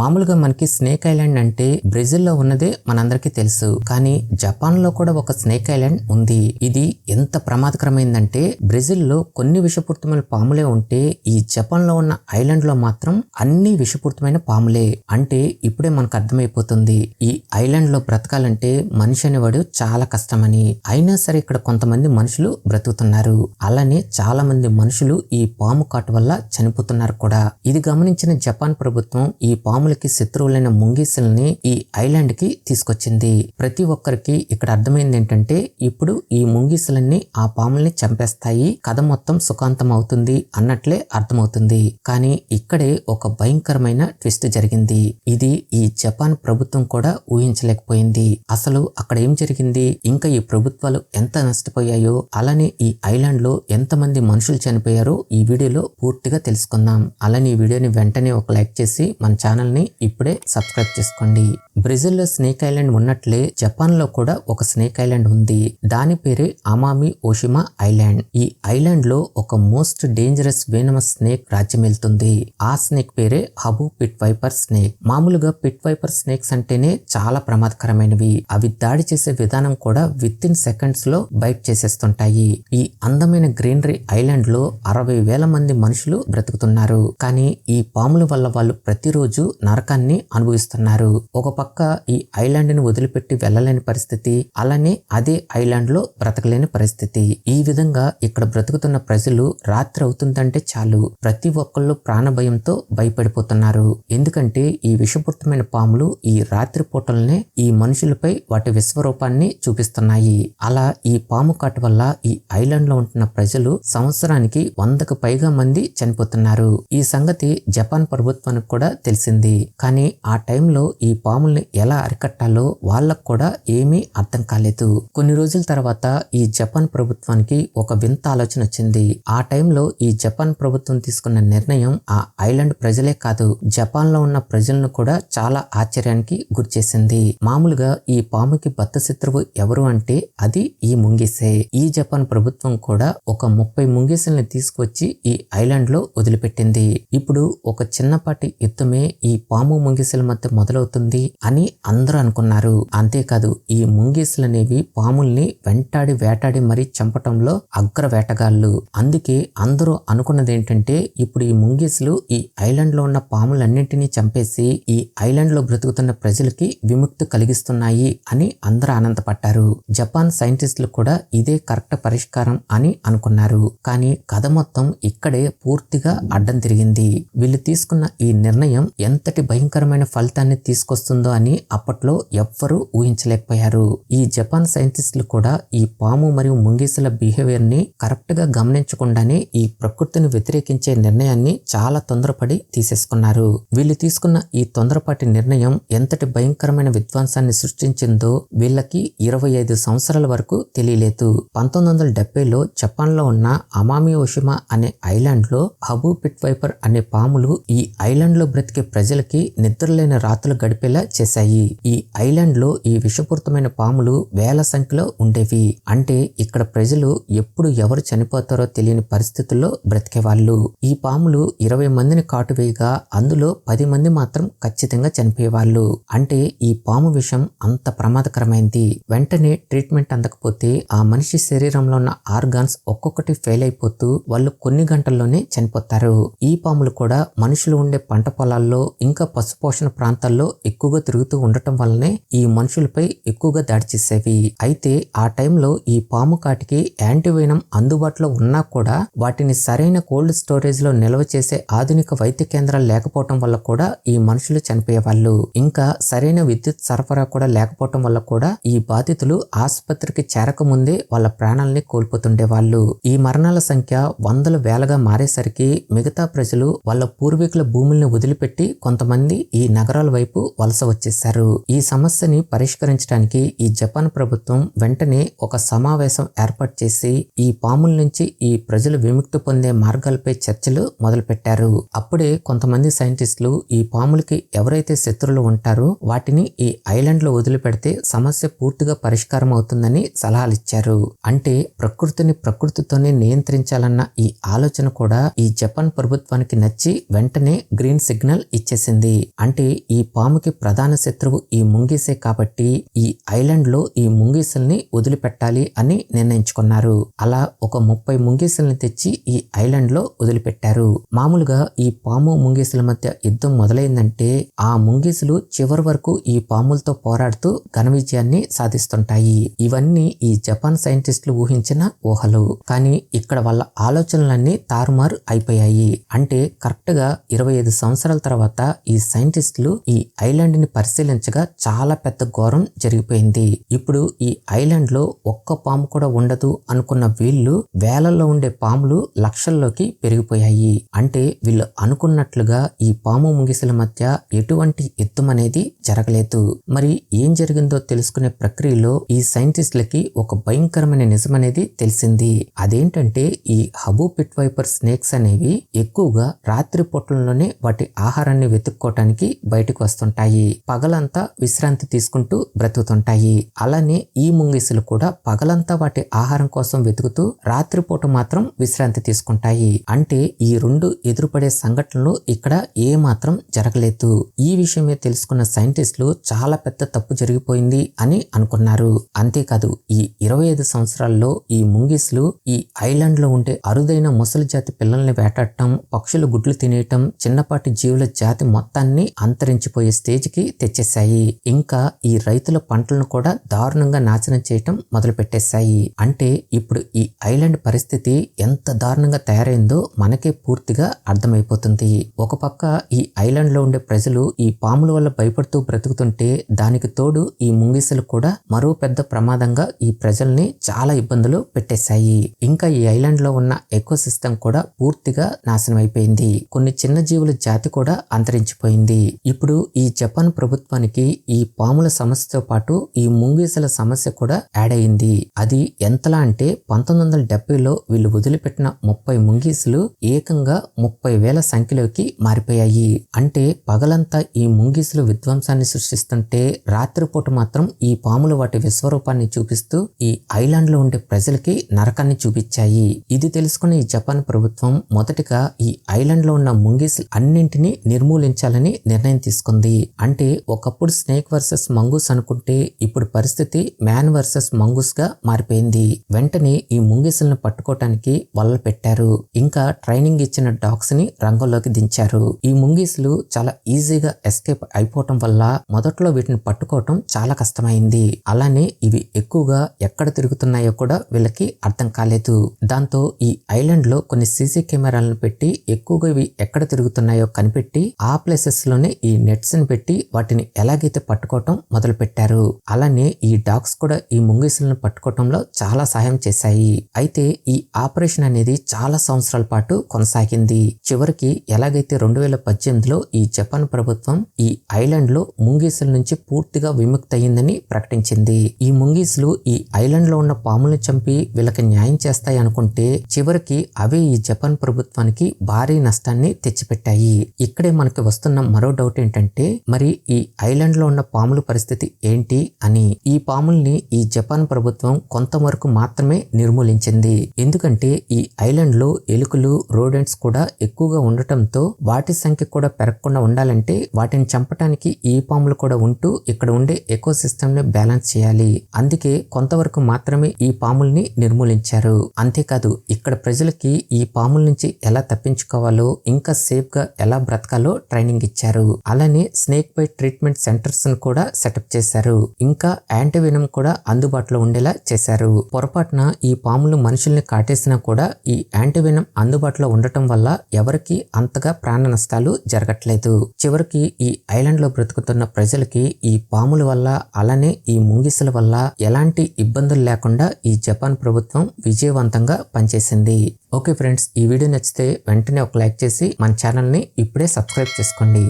మామూలుగా మనకి snake island అంటే బ్రెజిల్లో ఉన్నదే మనందరికీ తెలుసు. కానీ జపాన్లో కూడా ఒక స్నేక్ ఐలాండ్ ఉంది. ఇది ఎంత ప్రమాదకరమైందంటే బ్రెజిల్లో కొన్ని విషపూరితమైన పాములే ఉంటే ఈ జపాన్లో ఉన్న ఐలాండ్లో మాత్రం అన్ని విషపూరితమైన పాములే. అంటే ఇప్పుడే మనకు అర్థమైపోతుంది. ఈ ఐలాండ్లో బ్రతకాలంటే మనిషి అనేవాడు చాలా కష్టమని. అయినా సరే ఇక్కడ కొంతమంది మనుషులు బ్రతుకుతున్నారు. అలానే చాలా మంది మనుషులు ఈ పాము కాటు వల్ల చనిపోతున్నారు కూడా. ఇది గమనించిన జపాన్ ప్రభుత్వం ఈ పాము రాములకి శత్రువులైన ముంగీసుల్ని ఈ ఐలాండ్కి తీసుకొచ్చింది. ప్రతి ఒక్కరికి ఇక్కడ అర్థమైంది ఏంటంటే ఇప్పుడు ఈ ముంగీసులన్నీ ఆ పాముల్ని చంపేస్తాయి. కథ మొత్తం సుఖాంతం అవుతుంది అన్నట్లే అర్థమవుతుంది. కానీ ఇక్కడే ఒక భయంకరమైన ట్విస్ట్ జరిగింది. ఇది ఈ జపాన్ ప్రభుత్వం కూడా ఊహించలేకపోయింది. అసలు అక్కడ ఏం జరిగింది? ఇంకా ఈ ప్రభుత్వాలు ఎంత నష్టపోయాయో అలానే ఈ ఐలాండ్లో ఎంతమంది మనుషులు చనిపోయారో ఈ వీడియోలో పూర్తిగా తెలుసుకుందాం. అలానే ఈ వీడియోని వెంటనే ఒక లైక్ చేసి మన ఛానల్ని ఛానల్ని ఇప్పుడే సబ్స్క్రైబ్ చేసుకోండి. బ్రెజిల్లో స్నేక్ ఐలాండ్ ఉన్నట్లే జపాన్లో కూడా ఒక స్నేక్ ఐలాండ్ ఉంది. దాని పేరే అమామి ఓషిమా ఐలాండ్. ఈ ఐలాండ్లో ఒక మోస్ట్ డేంజరస్ వేనమస్ స్నేక్ రాజ్యమెళ్తుంది ఆ స్నేక్ పేరే హబు పిట్ వైపర్ స్నేక్. మామూలుగా పిట్ వైపర్ స్నేక్స్ అంటేనే చాలా ప్రమాదకరమైనవి. అవి దాడి చేసే విధానం కూడా విత్ ఇన్ సెకండ్స్లో బైట్ చేసేస్తుంటాయి. ఈ అందమైన గ్రీనరీ ఐలాండ్లో అరవై వేల మంది మనుషులు బ్రతుకుతున్నారు. కానీ ఈ పాముల వల్ల వాళ్ళు ప్రతిరోజు నరకాన్ని అనుభవిస్తున్నారు. ఒక పక్క ఈ ఐలాండ్ని వదిలిపెట్టి వెళ్ళలేని పరిస్థితి అలానే అదే ఐలాండ్లో బ్రతకలేని పరిస్థితి. ఈ విధంగా ఇక్కడ బ్రతుకుతున్న ప్రజలు రాత్రి అవుతుందంటే చాలు. ప్రతి ఒక్కళ్ళు ప్రాణ భయంతో భయపడిపోతున్నారు. ఎందుకంటే ఈ విషపూరితమైన పాములు ఈ రాత్రి పూటలనే ఈ మనుషులపై వాటి విశ్వరూపాన్ని చూపిస్తున్నాయి. అలా ఈ పాము కాటు వల్ల ఈ ఐలాండ్లో ఉంటున్న ప్రజలు సంవత్సరానికి వందకు పైగా మంది చనిపోతున్నారు. ఈ సంగతి జపాన్ ప్రభుత్వానికి కూడా తెలిసింది. కానీ ఆ టైంలో ఈ పాముల్ని ఎలా అరికట్టాలో వాళ్ళకు కూడా ఏమీ అర్థం కాలేదు. కొన్ని రోజుల తర్వాత ఈ జపాన్ ప్రభుత్వానికి ఒక వింత ఆలోచన వచ్చింది. ఆ టైంలో ఈ జపాన్ ప్రభుత్వం తీసుకున్న నిర్ణయం ఆ ఐలాండ్ ప్రజలే కాదు జపాన్లో ఉన్న ప్రజలను కూడా చాలా ఆశ్చర్యానికి గురిచేసింది మామూలుగా ఈ పాముకి బత్త శత్రువు ఎవరు అంటే అది ఈ ముంగిసే. ఈ జపాన్ ప్రభుత్వం కూడా ఒక ముప్పై ముంగిసల్ని తీసుకొచ్చి ఈ ఐలాండ్లో వదిలిపెట్టింది. ఇప్పుడు ఒక చిన్నపాటి యుద్ధమే ఈ పాము ముంగిసల మధ్య మొదలవుతుంది అని అందరూ అనుకున్నారు. అంతేకాదు ఈ ముంగిసలు అనేవి పాముల్ని వెంటాడి వేటాడి మరీ చంపటంలో అగ్ర వేటగాళ్ళు అందుకే అందరూ అనుకున్నది ఏంటంటే ఇప్పుడు ఈ ముంగిసలు ఈ ఐలాండ్లో ఉన్న పాములన్నింటినీ చంపేసి ఈ ఐలాండ్లో బ్రతుకుతున్న ప్రజలకి విముక్తి కలిగిస్తున్నాయి అని అందరూ ఆనందపడ్డారు. జపాన్ సైంటిస్టులు కూడా ఇదే కరెక్ట్ పరిష్కారం అని అనుకున్నారు. కానీ కథ మొత్తం ఇక్కడే పూర్తిగా అడ్డం తిరిగింది. వీళ్ళు తీసుకున్న ఈ నిర్ణయం ఎంత ఎంతటి భయంకరమైన ఫలితాన్ని తీసుకొస్తుందో అని అప్పట్లో ఎవ్వరూ ఊహించలేకపోయారు. ఈ జపాన్ సైంటిస్టులు కూడా ఈ పాము మరియు ముంగీసుల బిహేవియర్ని కరెక్ట్గా గమనించకుండానే ఈ ప్రకృతిని వ్యతిరేకించే నిర్ణయాన్ని చాలా తొందరపడి తీసేసుకున్నారు. వీళ్ళు తీసుకున్న ఈ తొందరపాటి నిర్ణయం ఎంతటి భయంకరమైన విధ్వంసాన్ని సృష్టించిందో వీళ్ళకి ఇరవై ఐదు సంవత్సరాల వరకు తెలియలేదు. పంతొమ్మిది వందల డెబ్బైలో జపాన్లో ఉన్న అమామి ఓషిమా అనే ఐలాండ్లో పిట్ వైపర్ అనే పాములు ఈ ఐలాండ్లో బ్రతికే ప్రజలకి నిద్రలేని రాత్రులు గడిపేలా చేశాయి. ఈ ఐలాండ్లో ఈ విషపూరితమైన పాములు వేల సంఖ్యలో ఉండేవి. అంటే ఇక్కడ ప్రజలు ఎప్పుడు ఎవరు చనిపోతారో తెలియని పరిస్థితుల్లో బ్రతికేవాళ్ళు ఈ పాములు ఇరవై మందిని కాటువేయగా అందులో పది మంది మాత్రం ఖచ్చితంగా చనిపోయేవాళ్ళు అంటే ఈ పాము విషం అంత ప్రమాదకరమైంది. వెంటనే ట్రీట్మెంట్ అందకపోతే ఆ మనిషి శరీరంలో ఉన్న ఆర్గాన్స్ ఒక్కొక్కటి ఫెయిల్ అయిపోతూ వాళ్ళు కొన్ని గంటల్లోనే చనిపోతారు. ఈ పాములు కూడా మనుషులు ఉండే పంట పొలాల్లో ఇంకా పశుపోషణ ప్రాంతాల్లో ఎక్కువగా తిరుగుతూ ఉండటం వల్లనే ఈ మనుషులపై ఎక్కువగా దాడి చేసేవి. అయితే ఆ టైంలో ఈ పాము కాటికి యాంటీవైనం అందుబాటులో ఉన్నా కూడా వాటిని సరైన కోల్డ్ స్టోరేజ్లో నిల్వ చేసే ఆధునిక వైద్య కేంద్రాలు లేకపోవటం వల్ల కూడా ఈ మనుషులు చనిపోయేవాళ్ళు. ఇంకా సరైన విద్యుత్ సరఫరా కూడా లేకపోవటం వల్ల కూడా ఈ బాధితులు ఆసుపత్రికి చేరకముందే వాళ్ళ ప్రాణాలని కోల్పోతుండేవాళ్ళు. ఈ మరణాల సంఖ్య వందల వేలగా మారేసరికి మిగతా ప్రజలు వాళ్ళ పూర్వీకుల భూముల్ని వదిలిపెట్టి కొంత కొంతమంది ఈ నగరాల వైపు వలస వచ్చేశారు. ఈ సమస్యని పరిష్కరించడానికి ఈ జపాన్ ప్రభుత్వం వెంటనే ఒక సమావేశం ఏర్పాటు చేసి ఈ పాముల నుంచి ఈ ప్రజలు విముక్తి పొందే మార్గాలపై చర్చలు మొదలుపెట్టారు. అప్పుడే కొంతమంది సైంటిస్టులు ఈ పాములకి ఎవరైతే శత్రులు ఉంటారో వాటిని ఈ ఐలాండ్లో వదిలిపెడితే సమస్య పూర్తిగా పరిష్కారం అవుతుందని సలహాలు ఇచ్చారు. అంటే ప్రకృతిని ప్రకృతితోనే నియంత్రించాలన్న ఈ ఆలోచన కూడా ఈ జపాన్ ప్రభుత్వానికి నచ్చి వెంటనే గ్రీన్ సిగ్నల్ ఇచ్చేసింది చేసింది. అంటే ఈ పాముకి ప్రధాన శత్రువు ఈ ముంగీసే కాబట్టి ఈ ఐలాండ్లో ఈ ముంగీసుల్ని వదిలిపెట్టాలి అని నిర్ణయించుకున్నారు. అలా ఒక ముప్పై ముంగీసుల్ని తెచ్చి ఈ ఐలాండ్లో వదిలిపెట్టారు. మామూలుగా ఈ పాము ముంగీసుల మధ్య యుద్ధం మొదలైందంటే ఆ ముంగీసులు చివరి వరకు ఈ పాములతో పోరాడుతూ ఘన విజయాన్ని సాధిస్తుంటాయి. ఇవన్నీ ఈ జపాన్ సైంటిస్టులు ఊహించిన ఊహలు. కానీ ఇక్కడ వాళ్ళ ఆలోచనలన్నీ తారుమారు అయిపోయాయి. అంటే కరెక్ట్గా ఇరవై ఐదు సంవత్సరాల తర్వాత ఈ సైంటిస్టులు ఈ ఐలాండ్ని పరిశీలించగా చాలా పెద్ద ఘోరం జరిగిపోయింది. ఇప్పుడు ఈ ఐలాండ్లో ఒక్క పాము కూడా ఉండదు అనుకున్న వీళ్ళు వేలల్లో ఉండే పాములు లక్షల్లోకి పెరిగిపోయాయి. అంటే వీళ్ళు అనుకున్నట్లుగా ఈ పాము ముంగిసల మధ్య ఎటువంటి యుద్ధం అనేది జరగలేదు. మరి ఏం జరిగిందో తెలుసుకునే ప్రక్రియలో ఈ సైంటిస్టులకి ఒక భయంకరమైన నిజం అనేది తెలిసింది. అదేంటంటే ఈ హబు పిట్ వైపర్ స్నేక్స్ అనేవి ఎక్కువగా రాత్రి పొట్లంలోనే వాటి ఆహారాన్ని వెతుక్కోవటానికి బయటకు వస్తుంటాయి. పగలంతా విశ్రాంతి తీసుకుంటూ బ్రతుకుతుంటాయి. అలానే ఈ ముంగిసులు కూడా పగలంతా వాటి ఆహారం కోసం వెతుకుతూ రాత్రిపూట మాత్రం విశ్రాంతి తీసుకుంటాయి. అంటే ఈ రెండు ఎదురుపడే సంఘటనలు ఇక్కడ ఏ మాత్రం జరగలేదు. ఈ విషయమే తెలుసుకున్న సైంటిస్టులు చాలా పెద్ద తప్పు జరిగిపోయింది అని అనుకున్నారు. అంతేకాదు ఈ ఇరవై ఐదు సంవత్సరాల్లో ఈ ముంగిసులు ఈ ఐలాండ్లో ఉండే అరుదైన ముసలి జాతి పిల్లల్ని వేటాడటం పక్షులు గుడ్లు తినేయటం చిన్నపాటి జీవుల జాతి మొత్తాన్ని అంతరించిపోయే స్టేజ్కి తెచ్చేశాయి. ఇంకా ఈ రైతుల పంటలను కూడా దారుణంగా నాశనం చేయటం మొదలుపెట్టేశాయి. అంటే ఇప్పుడు ఈ ఐలాండ్ పరిస్థితి ఎంత దారుణంగా తయారైందో మనకే పూర్తిగా అర్థమైపోతుంది. ఒక పక్క ఈ ఐలాండ్లో ఉండే ప్రజలు ఈ పాముల వల్ల భయపడుతూ బ్రతుకుతుంటే దానికి తోడు ఈ ముంగిసలు కూడా మరో పెద్ద ప్రమాదంగా ఈ ప్రజల్ని చాలా ఇబ్బందులు పెట్టేశాయి. ఇంకా ఈ ఐలాండ్లో ఉన్న ఎకో కూడా పూర్తిగా నాశనం అయిపోయింది కొన్ని చిన్న జీవుల జాతి కూడా అంతరించిపోయింది ఇప్పుడు ఈ జపాన్ ప్రభుత్వానికి ఈ పాముల సమస్యతో పాటు ఈ ముంగీసల సమస్య కూడా యాడ్ అయింది. అది ఎంతలా అంటే పంతొమ్మిది వందల డెబ్బైలో వీళ్ళు వదిలిపెట్టిన ముప్పై ముంగీసులు ఏకంగా ముప్పై వేల సంఖ్యలోకి మారిపోయాయి. అంటే పగలంతా ఈ ముంగీసులు విధ్వంసాన్ని సృష్టిస్తుంటే రాత్రిపూట మాత్రం ఈ పాములు వాటి విశ్వరూపాన్ని చూపిస్తూ ఈ ఐలాండ్లో ఉండే ప్రజలకి నరకాన్ని చూపించాయి. ఇది తెలుసుకున్న ఈ జపాన్ ప్రభుత్వం మొదటగా ఈ ఐలాండ్లో ఉన్న ముంగీసులు అన్నింటినీ నిర్మూలించాలని నిర్ణయం తీసుకుంది. అంటే ఒకప్పుడు స్నేక్ వర్సెస్ మంగూస్ అనుకుంటే ఇప్పుడు పరిస్థితి మ్యాన్ వర్సెస్ మంగూస్గా మారిపోయింది. వెంటనే ఈ ముంగీసులను పట్టుకోవటానికి వలలు పెట్టారు. ఇంకా ట్రైనింగ్ ఇచ్చిన డాగ్స్ని రంగంలోకి దించారు. ఈ ముంగీసులు చాలా ఈజీగా ఎస్కేప్ అయిపోవటం వల్ల మొదట్లో వీటిని పట్టుకోవటం చాలా కష్టమైంది. అలానే ఇవి ఎక్కువగా ఎక్కడ తిరుగుతున్నాయో కూడా వీళ్ళకి అర్థం కాలేదు. దాంతో ఈ ఐలాండ్లో కొన్ని సీసీ కెమెరాలను పెట్టి ఎక్కువగా ఇవి ఎక్కడ తిరుగుతున్నాయో కనిపెట్టి ఆ ప్లేసెస్లోనే ఈ నెట్స్ని పెట్టి వాటిని ఎలాగైతే పట్టుకోవటం మొదలు పెట్టారు అలానే ఈ డాగ్స్ కూడా ఈ ముంగిసులను పట్టుకోవటంలో చాలా సహాయం చేశాయి. అయితే ఈ ఆపరేషన్ అనేది చాలా సంవత్సరాల పాటు కొనసాగింది. చివరికి ఎలాగైతే రెండు వేల పద్దెనిమిదిలో ఈ జపాన్ ప్రభుత్వం ఈ ఐలాండ్లో ముంగీసుల నుంచి పూర్తిగా విముక్తి అయిందని ప్రకటించింది. ఈ ముంగీసులు ఈ ఐలాండ్లో ఉన్న పాములను చంపి వీళ్ళకి న్యాయం చేస్తాయి అనుకుంటే చివరికి అవే ఈ జపాన్ ప్రభుత్వానికి భారీ నష్టాన్ని తెచ్చిపెట్టాయి. ఇక్కడే మనకి వస్తున్న మరో డౌట్ ఏంటంటే మరి ఈ ఐలాండ్లో ఉన్న పాముల పరిస్థితి ఏంటి అని. ఈ పాముల్ని ఈ జపాన్ ప్రభుత్వం కొంతవరకు మాత్రమే నిర్మూలించింది. ఎందుకంటే ఈ ఐలాండ్లో ఎలుకలు రోడెంట్స్ కూడా ఎక్కువగా ఉండటంతో వాటి సంఖ్య కూడా పెరగకుండా ఉండాలంటే వాటిని చంపటానికి ఈ పాములు కూడా ఉంటూ ఇక్కడ ఉండే ఎకో సిస్టమ్ని బ్యాలెన్స్ చేయాలి. అందుకే కొంతవరకు మాత్రమే ఈ పాముల్ని నిర్మూలించారు. అంతేకాదు ఇక్కడ ప్రజలకి ఈ పాముల నుంచి ఎలా తప్పించుకోవాలో ఇంకా సేఫ్గా ఎలా బ్రతకాలో ట్రైనింగ్ ఇచ్చారు. అలానే స్నేక్ బైట్ ట్రీట్మెంట్ సెంటర్స్ను కూడా సెటప్ చేశారు. ఇంకా యాంటీవెనమ్ కూడా అందుబాటులో ఉండేలా చేశారు. పొరపాటున ఈ పాములు మనుషుల్ని కాటేసినా కూడా ఈ యాంటీవినం అందుబాటులో ఉండటం వల్ల ఎవరికి అంతగా ప్రాణ నష్టాలు జరగట్లేదు. చివరికి ఈ ఐలాండ్లో బ్రతుకుతున్న ప్రజలకి ఈ పాముల వల్ల అలానే ఈ ముంగిసల వల్ల ఎలాంటి ఇబ్బందులు లేకుండా ఈ జపాన్ ప్రభుత్వం విజయవంతంగా పనిచేసింది. ఓకే ఫ్రెండ్స్ ఈ వీడియో నచ్చితే వెంటనే ఒక లైక్ చేసి మన ఛానల్ని ఇప్పుడే సబ్స్క్రైబ్ చేసుకోండి.